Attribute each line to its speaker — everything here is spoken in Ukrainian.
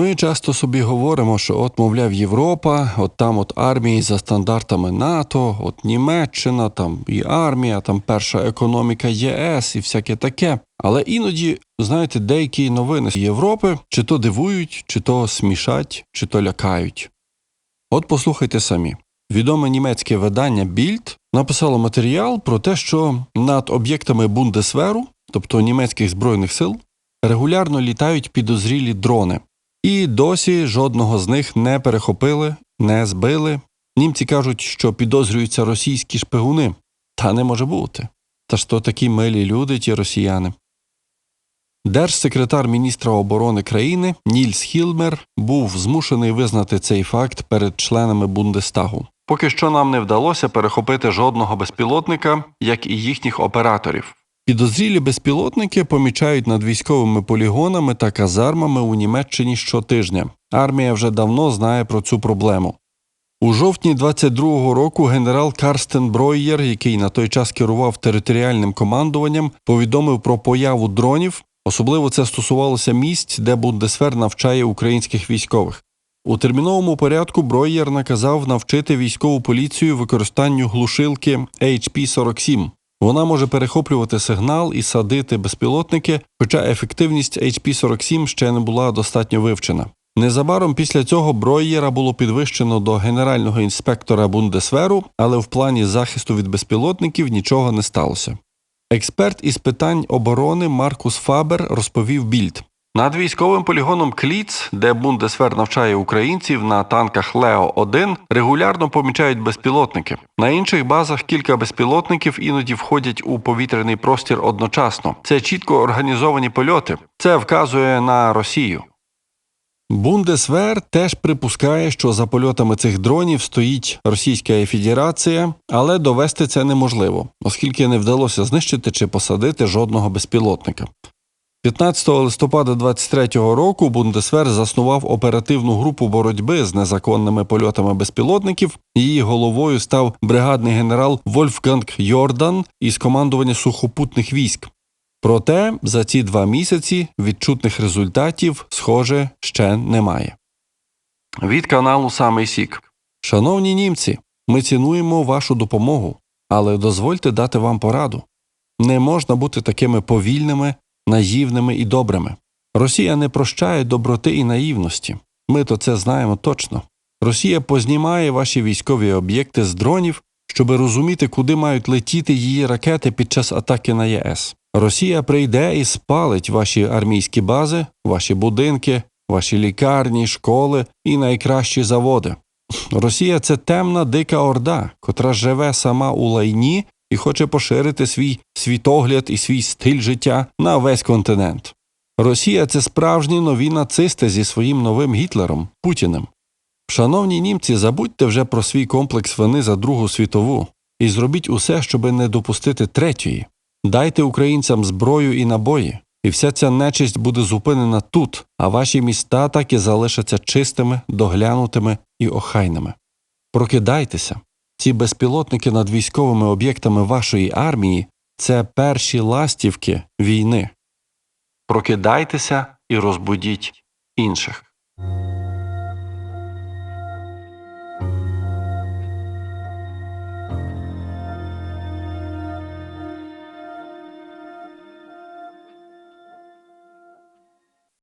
Speaker 1: Ми часто собі говоримо, що от, мовляв, Європа, от там от армії за стандартами НАТО, от Німеччина, там і армія, там перша економіка ЄС і всяке таке. Але іноді, знаєте, деякі новини з Європи чи то дивують, чи то смішать, чи то лякають. От послухайте самі. Відоме німецьке видання Більд написало матеріал про те, що над об'єктами Бундесверу, тобто німецьких збройних сил, регулярно літають підозрілі дрони. І досі жодного з них не перехопили, не збили. Німці кажуть, що підозрюються російські шпигуни. Та не може бути. Та ж то такі милі люди, ті росіяни. Держсекретар міністра оборони країни Нільс Хілмер був змушений визнати цей факт перед членами Бундестагу. Поки що нам не вдалося перехопити жодного безпілотника, як і їхніх операторів. Підозрілі безпілотники помічають над військовими полігонами та казармами у Німеччині щотижня. Армія вже давно знає про цю проблему. У жовтні 22-го року генерал Карстен Бройєр, який на той час керував територіальним командуванням, повідомив про появу дронів. Особливо це стосувалося місць, де Бундесвер навчає українських військових. У терміновому порядку Бройєр наказав навчити військову поліцію використанню глушилки HP-47. Вона може перехоплювати сигнал і садити безпілотники, хоча ефективність HP-47 ще не була достатньо вивчена. Незабаром після цього Бройєра було підвищено до генерального інспектора Бундесверу, але в плані захисту від безпілотників нічого не сталося. Експерт із питань оборони Маркус Фабер розповів більд. Над військовим полігоном Кліц, де Бундесвер навчає українців на танках Лео 1 регулярно помічають безпілотники. На інших базах кілька безпілотників іноді входять у повітряний простір одночасно. Це чітко організовані польоти. Це вказує на Росію. Бундесвер теж припускає, що за польотами цих дронів стоїть Російська Федерація, але довести це неможливо, оскільки не вдалося знищити чи посадити жодного безпілотника. 15 листопада 23-го року Бундесвер заснував оперативну групу боротьби з незаконними польотами безпілотників. Її головою став бригадний генерал Вольфганг Йордан із командування сухопутних військ. Проте за ці два місяці відчутних результатів, схоже, ще немає. Від каналу Самий Сік. Шановні німці, ми цінуємо вашу допомогу, але дозвольте дати вам пораду. Не можна бути такими повільними, наївними і добрими. Росія не прощає доброти і наївності. Ми то це знаємо точно. Росія познімає ваші військові об'єкти з дронів, щоби розуміти, куди мають летіти її ракети під час атаки на ЄС. Росія прийде і спалить ваші армійські бази, ваші будинки, ваші лікарні, школи і найкращі заводи. Росія це темна дика орда, котра живе сама у лайні і хоче поширити свій світогляд і свій стиль життя на весь континент. Росія це справжні нові нацисти зі своїм новим Гітлером Путіним. Шановні німці, забудьте вже про свій комплекс вини за Другу світову і зробіть усе, щоб не допустити третьої. Дайте українцям зброю і набої, і вся ця нечисть буде зупинена тут, а ваші міста так і залишаться чистими, доглянутими і охайними. Прокидайтеся. Ці безпілотники над військовими об'єктами вашої армії це перші ластівки війни. Прокидайтеся і розбудіть інших.